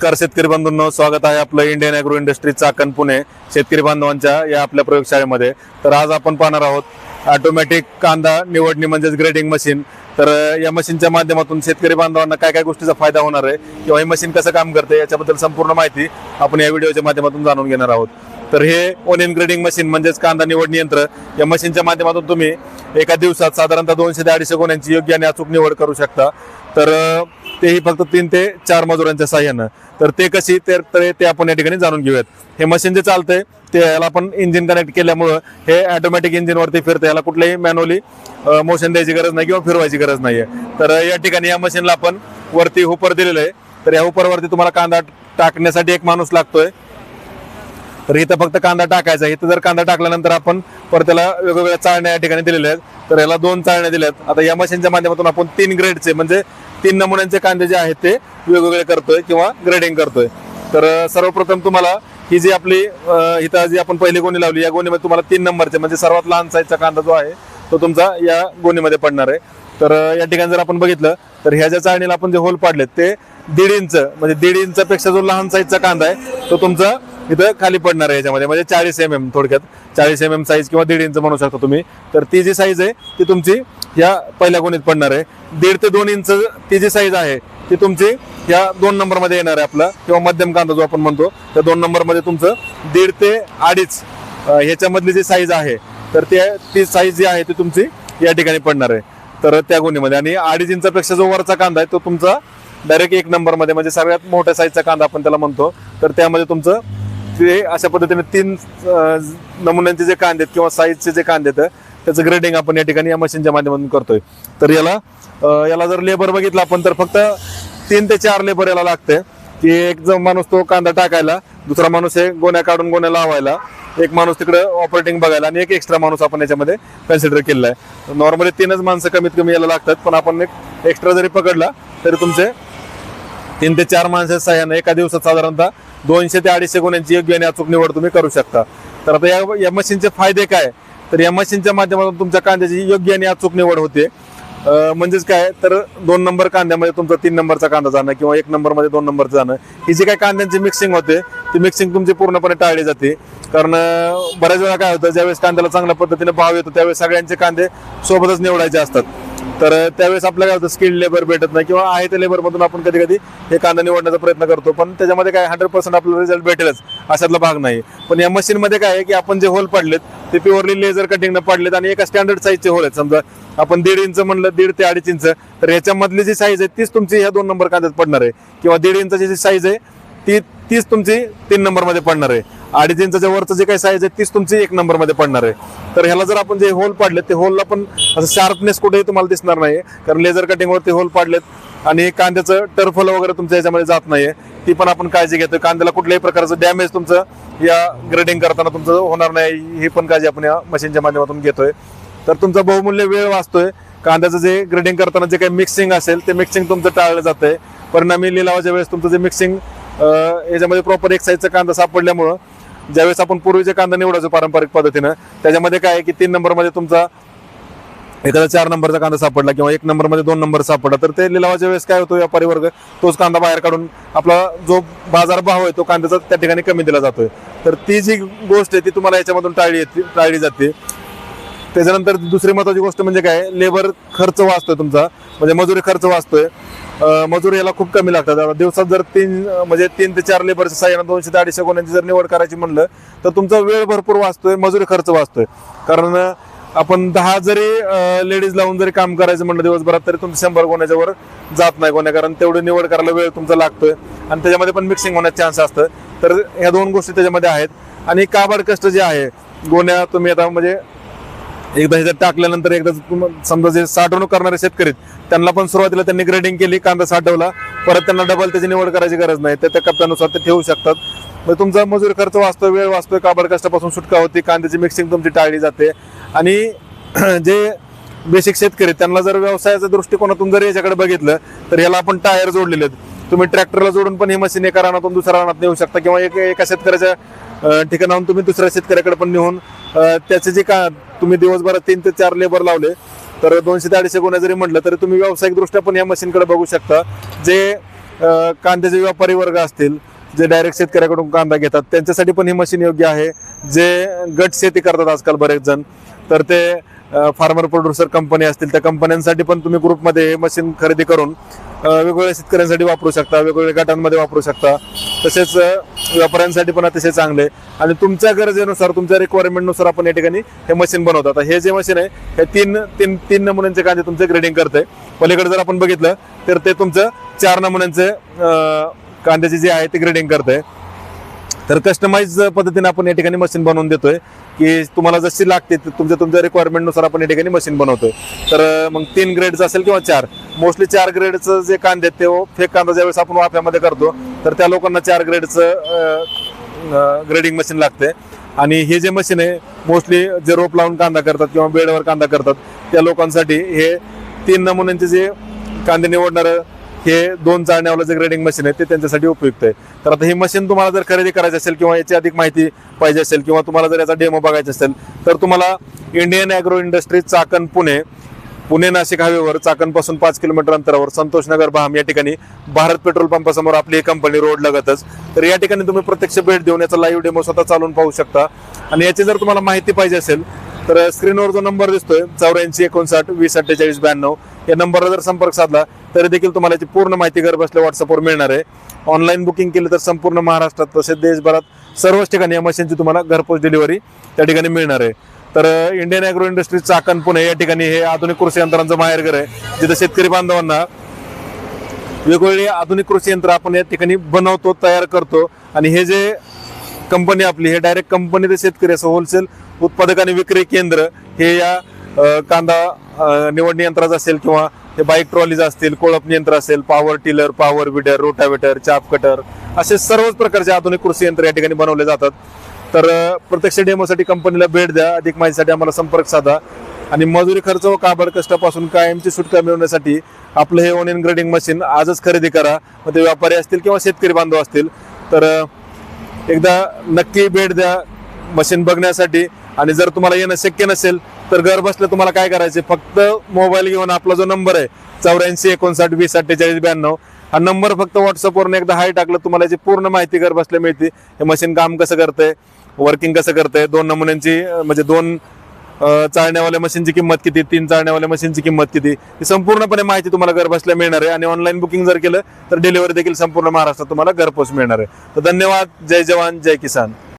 नमस्कार शेतकरी बंधूंनो स्वागत आहे आपलं Indian agro industry Chakan Pune शेतकरी बांधवांच्या या आपल्या प्रयोगशाळेमध्ये तर आज आपण पाहणार आहोत ऑटोमॅटिक कांदा निवडणी म्हणजेच ग्रेडिंग मशीन तर या मशीनच्या माध्यमातून शेतकरी बांधवांना काय काय गोष्टीचा फायदा होणार आहे किंवा हे मशीन कसं काम करते याच्याबद्दल संपूर्ण माहिती आपण या व्हिडिओच्या माध्यमातून जाणून घेणार आहोत. तर हे ओनियन ग्रेडिंग मशीन म्हणजेच कांदा निवडणी यंत्र या मशीनच्या माध्यमातून तुम्ही एका दिवसात साधारणतः दोनशे ते अडीचशे गोण्यांची योग्य आणि अचूक निवड करू शकता. तर तेही फक्त तीन ते चार मजुरांच्या साह्यानं. तर ते कशी तर ते आपण या ठिकाणी जाणून घेऊयात. हे मशीन जे चालतंय ते याला आपण इंजिन कनेक्ट केल्यामुळं हे ऑटोमॅटिक इंजिनवरती फिरतं. याला कुठल्याही मॅन्युअली मोशन द्यायची गरज नाही किंवा फिरवायची गरज नाही आहे तर या ठिकाणी या मशीनला आपण वरती हुपर दिलेलं आहे. तर या हुपरवरती तुम्हाला कांदा टाकण्यासाठी एक माणूस लागतोय. तर इथं फक्त कांदा टाकायचा आहे. इथं जर कांदा टाकल्यानंतर आपण परत त्याला वेगवेगळ्या चाळण्या या ठिकाणी दिलेल्या आहेत. तर याला दोन चाळण्या दिल्यात. आता या मशीनच्या माध्यमातून आपण तीन ग्रेडचे म्हणजे तीन नमुन्यांचे कांदे जे आहेत ते वेगवेगळे करतोय किंवा ग्रेडिंग करतोय. तर सर्वप्रथम तुम्हाला ही जी आपली इथं जी आपण पहिली गोणी लावली या गोणीमध्ये तुम्हाला तीन नंबरचे म्हणजे सर्वात लहान साईजचा कांदा जो आहे तो तुमचा या गोणीमध्ये पडणार आहे. तर या ठिकाणी जर आपण बघितलं तर ह्या ज्या चाळणीला आपण जे होल पाडलेत ते दीड इंच म्हणजे दीड इंचापेक्षा जो लहान साईजचा कांदा आहे तो तुमचा इथं खाली पडणार आहे याच्यामध्ये. म्हणजे चाळीस एम एम थोडक्यात. चाळीस एम एम साईज किंवा दीड इंच म्हणू शकता तुम्ही. तर ती जी साईज आहे ती तुमची या पहिल्या कोणीत पडणार आहे. दीड ते दोन इंच ती जी साईज आहे ती तुमची या दोन नंबरमध्ये येणार आहे आपला. किंवा मध्यम कांदा जो आपण म्हणतो त्या दोन नंबरमध्ये तुमचं दीड ते अडीच ह्याच्यामधली जी साईज आहे तर ते ती साईज जी आहे ती तुमची या ठिकाणी पडणार आहे. तर त्या गोणीमध्ये आणि अडीच इंचापेक्षा जो वरचा कांदा आहे तो तुमचा डायरेक्ट एक नंबरमध्ये म्हणजे सगळ्यात मोठ्या साईजचा कांदा आपण त्याला म्हणतो तर त्यामध्ये तुमचं ते अशा पद्धतीने तीन नमुन्यांचे जे कांदे आहेत किंवा साईजचे जे कांदे आहेत त्याचं ग्रेडिंग आपण या ठिकाणी या मशीनच्या माध्यमातून करतोय. तर याला याला जर लेबर बघितलं आपण तर फक्त तीन ते चार लेबर याला लागते की एक जो माणूस तो कांदा टाकायला दुसरा माणूस हे गोण्या काढून गोण्या लावायला एक माणूस तिकडे ऑपरेटिंग बघायला आणि एक एक्स्ट्रा माणूस आपण याच्यामध्ये कन्सिडर केलेला आहे. नॉर्मली तीनच माणसं कमीत कमी याला लागतात पण आपण एक एक्स्ट्रा जरी पकडला तरी तुमचे तीन ते चार माणसाच्या सहाय्यानं एका दिवसात साधारणतः दोनशे ते अडीचशे गुन्ह्यांची योग्य आणि अचूक निवड तुम्ही करू शकता. तर आता या या मशीनचे फायदे काय? तर या मशीनच्या माध्यमातून तुमच्या कांद्याची योग्य आणि अचूक निवड होते. म्हणजेच काय? तर दोन नंबर कांद्यामध्ये तुमचा तीन नंबरचा कांदा जाणं किंवा एक नंबरमध्ये दोन नंबरचं जाणं ही जी काही कांद्यांची मिक्सिंग होते ती मिक्सिंग तुमची पूर्णपणे टाळली जाते. कारण बऱ्याच वेळा काय होतं ज्यावेळेस कांद्याला चांगल्या पद्धतीने भाव येतो त्यावेळेस सगळ्यांचे कांदे सोबतच निवडायचे असतात. तर त्यावेळेस आपल्याला काय होतं स्किल्ड लेबर भेटत नाही किंवा आहे त्या लेबर मधून आपण कधी कधी हे कांदा निवडण्याचा प्रयत्न करतो. पण त्याच्यामध्ये काय हंड्रेड पर्सेंट आपल्याला रिझल्ट भेटेलच अशातला भाग नाही. पण या मशीनमध्ये मध्ये काय आहे की आपण जे होल पाडलेत ते प्युअरली लेझर कटिंग पाडलेत आणि एका स्टँडर्ड साईजचे होल आहेत. समजा आपण दीड इंच म्हणलं दीड ते अडीच इंच तर याच्यामधली जी साईज आहे तीच तुमची ह्या दोन नंबर कांद्यात पडणार आहे. किंवा दीड इंचाची जी साईज आहे ती तीच तुमची तीन नंबरमध्ये पडणार आहे. अडीच इंचाच्या वरचं जे काही साईज आहे तीच तुमची एक नंबरमध्ये पडणार आहे. तर ह्याला जर आपण जे होल पाडले ते होलला पण असं शार्पनेस कुठेही तुम्हाला दिसणार नाही कारण लेझर कटिंगवरती होल पाडलेत. आणि कांद्याचं टर्फल वगैरे तुमच्या याच्यामध्ये जात नाहीये. ती पण आपण काळजी घेतोय. कांद्याला कुठल्याही प्रकारचं डॅमेज तुमचं या ग्रेडिंग करताना तुमचं होणार नाही. ही पण काळजी आपण या मशीनच्या माध्यमातून घेतोय. तर तुमचा बहुमूल्य वेळ वाचतोय. कांद्याचं जे ग्रेडिंग करताना जे काही मिक्सिंग असेल ते मिक्सिंग तुमचं टाळलं जातंय. परिणामी लिलावाच्या वेळेस तुमचं जे मिक्सिंग याच्यामध्ये प्रॉपर एक साईजचा कांदा सापडल्यामुळं ज्यावेळेस आपण पूर्वीचे कांदा निवडायचो पारंपरिक पद्धतीनं त्याच्यामध्ये काय आहे की तीन नंबरमध्ये तुमचा एखादा चार नंबरचा कांदा सापडला किंवा एक नंबरमध्ये दोन नंबर सापडला तर ते लिलावाच्या वेळेस काय होतो व्यापारी वर्ग तोच कांदा बाहेर काढून आपला जो बाजार भाव आहे तो कांद्याचा त्या ठिकाणी कमी दिला जातोय. तर ती जी गोष्ट आहे ती तुम्हाला याच्यामधून टाळली येते टाळली जाते. त्याच्यानंतर दुसरी महत्वाची गोष्ट म्हणजे काय? लेबर खर्च वाचतोय तुमचा. म्हणजे मजुरी खर्च वाचतोय. अं, मजुरी याला खूप कमी लागतात. दिवसात जर तीन म्हणजे तीन ते चार लेबरच्या साह्यानं दोनशे ते अडीचशे गुन्ह्यांची जर निवड करायची म्हणलं तर तुमचा वेळ भरपूर वाचतोय मजुरी खर्च वाचतोय. कारण आपण दहा जरी लेडीज लावून जरी काम करायचं म्हणलं दिवसभरात तरी तुमचं शंभर गुन्ह्याच्या वर जात नाही गुन्हे. कारण तेवढी निवड करायला वेळ तुमचा लागतोय. आणि त्याच्यामध्ये पण मिक्सिंग होण्याचा चान्स असतं. तर ह्या दोन गोष्टी त्याच्यामध्ये आहेत. आणि काबाड कष्ट जे आहे गोण्या तुम्ही आता म्हणजे एकदा ह्याच्यात टाकल्यानंतर एकदा तुम- समजा जे साठवणूक करणारे शेतकरी आहेत, त्यांना पण सुरुवातीला त्यांनी ग्रेडिंग केली कांदा साठवला. परत त्यांना डबल त्याची निवड करायची गरज नाही. त्या त्या कप्प्यानुसार ते ठेवू शकतात. मग तुमचा मजूर खर्च वाचतो वेळ वाचतोय काबड कष्टापासून सुटका होती कांद्याची मिक्सिंग तुमची टाळली जाते. आणि जे बेसिक शेतकरी आहेत, त्यांना जर व्यवसायाच्या दृष्टिकोनातून जर याच्याकडे बघितलं तर याला आपण टायर जोडलेले आहेत. तुम्ही ट्रॅक्टरला जोडून पण ही मशीन एका रानातून दुसऱ्या रानात नेऊ शकता किंवा एक एका शेतकऱ्याच्या ठिकाणाहून तुम्ही दुसऱ्या शेतकऱ्याकडे पण नेऊन त्याचे जे का तुम्ही दिवसभरात तीन ते चार लेबर लावले तर दोनशे ते अडीचशे गुन्हे जरी म्हटलं तरी तुम्ही व्यावसायिकदृष्ट्या पण या मशीनकडे बघू शकता. जे कांद्याचे व्यापारी वर्ग असतील जे डायरेक्ट शेतकऱ्याकडून कांदा घेतात त्यांच्यासाठी पण ही मशीन योग्य आहे. जे गट शेती करतात आजकाल बरेच जण तर ते फार्मर प्रोड्युसर कंपनी असतील त्या कंपन्यांसाठी पण तुम्ही ग्रुपमध्ये हे मशीन खरेदी करून वेगवेगळ्या शेतकऱ्यांसाठी वापरू शकता वेगवेगळ्या गटांमध्ये वापरू शकता. तसेच व्यापाऱ्यांसाठी पण अतिशय चांगले. आणि तुमच्या गरजेनुसार तुमच्या रिक्वायरमेंटनुसार आपण या ठिकाणी हे मशीन बनवतात आता हे जे मशीन आहे हे तीन तीन तीन नमुन्यांचे कांदे तुमचे ग्रेडिंग करते पलीकडे जर आपण बघितलं तर ते तुमचं चार नमुन्यांचे कांद्याचे जे आहे ते ग्रेडिंग करते तर कस्टमाइज पद्धतीने आपण या ठिकाणी मशीन बनवून देतोय. की तुम्हाला जशी लागते तुमच्या तुमच्या रिक्वायरमेंटनुसार आपण या ठिकाणी मशीन बनवतोय. तर मग तीन ग्रेडचं असेल किंवा चार. मोस्टली चार ग्रेडचं जे कांदे आहेत ते हो, फेक कांदा ज्यावेळेस आपण वाफ्यामध्ये करतो तर त्या लोकांना चार ग्रेडचं ग्रेडिंग मशीन लागते. आणि हे जे मशीन आहे मोस्टली जे रोप लावून कांदा करतात किंवा बेडवर कांदा करतात त्या लोकांसाठी हे तीन नमुन्यांचे जे कांदे निवडणारं हे दोन चाळण्यावालं जे ग्रेडिंग मशीन आहे ते त्यांच्यासाठी उपयुक्त आहे. तर आता ही मशीन तुम्हाला जर खरेदी करायची असेल किंवा याची अधिक माहिती पाहिजे असेल किंवा तुम्हाला जर याचा डेमो बघायचा असेल तर तुम्हाला Indian agro industries Chakan Pune Pune Nashik हायवेवर चाकणपासून पाच किलोमीटर अंतरावर संतोष नगर बहाम या ठिकाणी भारत पेट्रोल पंपासमोर आपली ही कंपनी रोड लगतच. तर या ठिकाणी तुम्ही प्रत्यक्ष भेट देऊन याचा लाईव्ह डेमो स्वतः चालून पाहू शकता. आणि याची जर तुम्हाला माहिती पाहिजे असेल तर स्क्रीनवर जो नंबर दिसतोय चौऱ्याऐंशी एकोणसाठ वीस अठ्ठेचाळीस ब्याण्णव या नंबरला जर संपर्क साधला तरी देखील तुम्हाला याची पूर्ण माहिती घर बसल्या व्हॉट्सअपवर मिळणार आहे. ऑनलाईन बुकिंग केलं तर संपूर्ण महाराष्ट्रात तसेच देशभरात सर्वच ठिकाणी या मशीनची तुम्हाला घरपोच डिलिव्हरी त्या ठिकाणी मिळणार आहे. तर Indian agro industries Chakan Pune या ठिकाणी हे आधुनिक कृषी यंत्रांचं माहेरघर आहे. जिथं शेतकरी बांधवांना वेगवेगळी आधुनिक कृषी यंत्र आपण या ठिकाणी बनवतो तयार करतो. आणि हे जे कंपनी आपली हे डायरेक्ट कंपनी ते शेतकरी असं होलसेल उत्पादक आणि विक्री केंद्र हे या कांदा निवडणी यंत्राचं असेल किंवा हे बाईक ट्रॉलीज असतील कोळपणी यंत्र असेल power tiller power weeder rotavator chaff cutter असे सर्वच प्रकारचे आधुनिक कृषी यंत्र या ठिकाणी बनवले जातात. तर प्रत्यक्ष डेमोसाठी कंपनीला भेट द्या अधिक माहितीसाठी आम्हाला संपर्क साधा. आणि मजुरी खर्च व काबड कष्टापासून कायमची सुटका मिळवण्यासाठी आपलं हे ओनियन ग्रेडिंग मशीन आजच खरेदी करा. मग ते व्यापारी असतील किंवा शेतकरी बांधव असतील. तर एकदा नक्की भेट द्या मशीन बघण्यासाठी. आणि जर तुम्हाला येणं शक्य नसेल तर घर बसल्या तुम्हाला काय करायचे फक्त मोबाईल घेऊन आपला जो नंबर आहे चौऱ्याऐंशी एकोणसाठ वीस अठ्ठेचाळीस ब्याण्णव हा नंबर फक्त व्हॉट्सअपवरून एकदा हाय टाकलं तुम्हाला याची पूर्ण माहिती घर बसल्या मिळते. हे मशीन काम कसं करतंय वर्किंग कसं करतंय दोन नमुन्यांची म्हणजे दोन चाळण्यावाल्या मशीनची किंमत किती? तीन चाळण्यावाल्या मशीनची किंमत किती? ही संपूर्णपणे माहिती तुम्हाला घर बसल्या मिळणार आहे. आणि ऑनलाईन बुकिंग जर केलं तर डिलिव्हरी देखील संपूर्ण महाराष्ट्रात तुम्हाला घरपोच मिळणार आहे. तर धन्यवाद. जय जवान जय किसान.